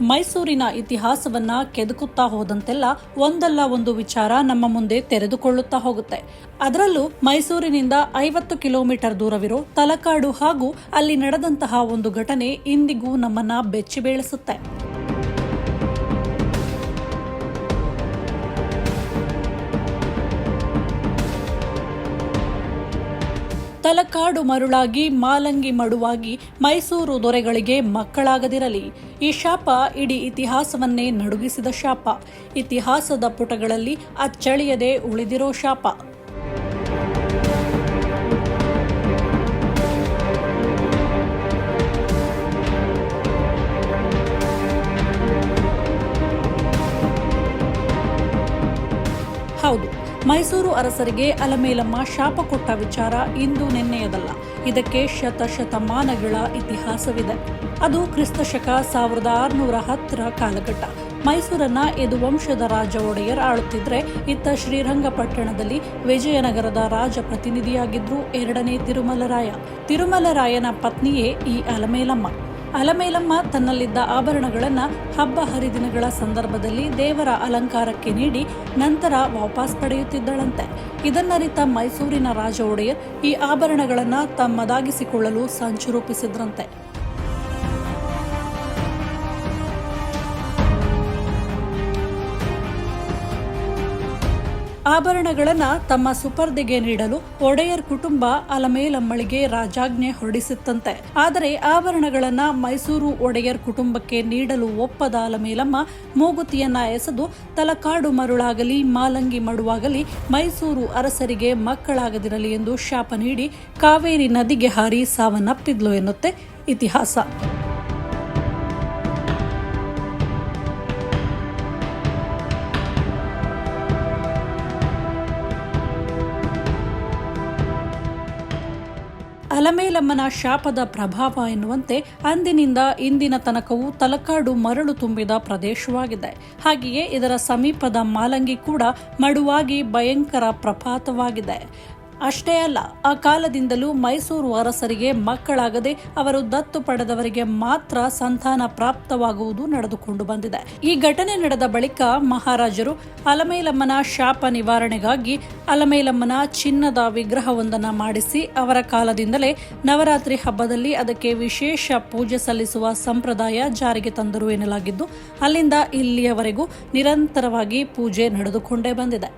ಮೈಸೂರಿನ ಇತಿಹಾಸವನ್ನ ಕೆದಕುತ್ತಾ ಹೋದಂತೆಲ್ಲ ಒಂದಲ್ಲ ಒಂದು ವಿಚಾರ ನಮ್ಮ ಮುಂದೆ ತೆರೆದುಕೊಳ್ಳುತ್ತಾ ಹೋಗುತ್ತೆ. ಅದರಲ್ಲೂ ಮೈಸೂರಿನಿಂದ ಐವತ್ತು ಕಿಲೋಮೀಟರ್ ದೂರವಿರೋ ತಲಕಾಡು ಹಾಗೂ ಅಲ್ಲಿ ನಡೆದಂತಹ ಒಂದು ಘಟನೆ ಇಂದಿಗೂ ನಮ್ಮನ್ನ ಬೆಚ್ಚಿ ಬೀಳಿಸುತ್ತೆ ತಲಕಾಡು ಮರುಳಾಗಿ ಮಾಲಂಗಿ ಮಡುವಾಗಿ ಮೈಸೂರು ದೊರೆಗಳಿಗೆ ಮಕ್ಕಳಾಗದಿರಲಿ. ಈ ಶಾಪ ಇಡೀ ಇತಿಹಾಸವನ್ನೇ ನಡುಗಿಸಿದ ಶಾಪ. ಇತಿಹಾಸದ ಪುಟಗಳಲ್ಲಿ ಅಚ್ಚಳಿಯದೆ ಉಳಿದಿರೋ ಶಾಪ. ಹೌದು. ಮೈಸೂರು ಅರಸರಿಗೆ ಅಲಮೇಲಮ್ಮ ಶಾಪ ಕೊಟ್ಟ ವಿಚಾರ ಇಂದು ನಿನ್ನೆಯದಲ್ಲ. ಇದಕ್ಕೆ ಶತಶತಮಾನಗಳ ಇತಿಹಾಸವಿದೆ. ಅದು ಕ್ರಿಸ್ತಶಕ ಸಾವಿರದ ಆರುನೂರ ಹತ್ತರ ಕಾಲಘಟ್ಟ. ಮೈಸೂರನ್ನ ಯದುವಂಶದ ರಾಜ ಒಡೆಯರ್ ಆಳುತ್ತಿದ್ರೆ ಇತ್ತ ಶ್ರೀರಂಗಪಟ್ಟಣದಲ್ಲಿ ವಿಜಯನಗರದ ರಾಜ ಪ್ರತಿನಿಧಿಯಾಗಿದ್ರು ಎರಡನೇ ತಿರುಮಲರಾಯ. ತಿರುಮಲರಾಯನ ಪತ್ನಿಯೇ ಈ ಅಲಮೇಲಮ್ಮ. ಅಲಮೇಲಮ್ಮ ತನ್ನಲ್ಲಿದ್ದ ಆಭರಣಗಳನ್ನು ಹಬ್ಬ ಹರಿದಿನಗಳ ಸಂದರ್ಭದಲ್ಲಿ ದೇವರ ಅಲಂಕಾರಕ್ಕೆ ನೀಡಿ ನಂತರ ವಾಪಸ್ ಪಡೆಯುತ್ತಿದ್ದಳಂತೆ. ಇದನ್ನರಿತ ಮೈಸೂರಿನ ರಾಜ ಒಡೆಯರ್ ಈ ಆಭರಣಗಳನ್ನು ತಮ್ಮದಾಗಿಸಿಕೊಳ್ಳಲು ಸಂಚು ರೂಪಿಸಿದ್ರಂತೆ. ಆಭರಣಗಳನ್ನ ತಮ್ಮ ಸುಪರ್ದಿಗೆ ನೀಡಲು ಒಡೆಯರ್ ಕುಟುಂಬ ಅಲಮೇಲಮ್ಮಳಿಗೆ ರಾಜಾಜ್ಞೆ ಹೊರಡಿಸಿತ್ತಂತೆ. ಆದರೆ ಆಭರಣಗಳನ್ನು ಮೈಸೂರು ಒಡೆಯರ್ ಕುಟುಂಬಕ್ಕೆ ನೀಡಲು ಒಪ್ಪದ ಅಲಮೇಲಮ್ಮ ಮೂಗುತಿಯನ್ನ ಎಸೆದು ತಲಕಾಡು ಮರುಳಾಗಲಿ, ಮಾಲಂಗಿ ಮಡುವಾಗಲಿ ಮೈಸೂರು ಅರಸರಿಗೆ ಮಕ್ಕಳಾಗದಿರಲಿ ಎಂದು ಶಾಪ ನೀಡಿ ಕಾವೇರಿ ನದಿಗೆ ಹಾರಿ ಸಾವನ್ನಪ್ಪಿದ್ಲು ಎನ್ನುತ್ತೆ ಇತಿಹಾಸ. ಅಲಮೇಲಮ್ಮನ ಶಾಪದ ಪ್ರಭಾವ ಎನ್ನುವಂತೆ ಅಂದಿನಿಂದ ಇಂದಿನ ತನಕವೂ ತಲಕಾಡು ಮರಳು ತುಂಬಿದ ಪ್ರದೇಶವಾಗಿದೆ. ಹಾಗೆಯೇ ಇದರ ಸಮೀಪದ ಮಾಲಂಗಿ ಕೂಡ ಮಡುವಾಗಿ ಭಯಂಕರ ಪ್ರಪಾತವಾಗಿದೆ. ಅಷ್ಟೇ ಅಲ್ಲ, ಆ ಕಾಲದಿಂದಲೂ ಮೈಸೂರು ಅರಸರಿಗೆ ಮಕ್ಕಳಾಗದೆ ಅವರು ದತ್ತು ಪಡೆದವರಿಗೆ ಮಾತ್ರ ಸಂತಾನ ಪ್ರಾಪ್ತವಾಗುವುದು ನಡೆದುಕೊಂಡು ಬಂದಿದೆ. ಈ ಘಟನೆ ನಡೆದ ಬಳಿಕ ಮಹಾರಾಜರು ಅಲಮೇಲಮ್ಮನ ಶಾಪ ನಿವಾರಣೆಗಾಗಿ ಅಲಮೇಲಮ್ಮನ ಚಿನ್ನದ ವಿಗ್ರಹವೊಂದನ್ನು ಮಾಡಿಸಿ ಅವರ ಕಾಲದಿಂದಲೇ ನವರಾತ್ರಿ ಹಬ್ಬದಲ್ಲಿ ಅದಕ್ಕೆ ವಿಶೇಷ ಪೂಜೆ ಸಲ್ಲಿಸುವ ಸಂಪ್ರದಾಯ ಜಾರಿಗೆ ತಂದರು ಎನ್ನಲಾಗಿದ್ದು, ಅಲ್ಲಿಂದ ಇಲ್ಲಿಯವರೆಗೂ ನಿರಂತರವಾಗಿ ಪೂಜೆ ನಡೆದುಕೊಂಡೇ ಬಂದಿದೆ.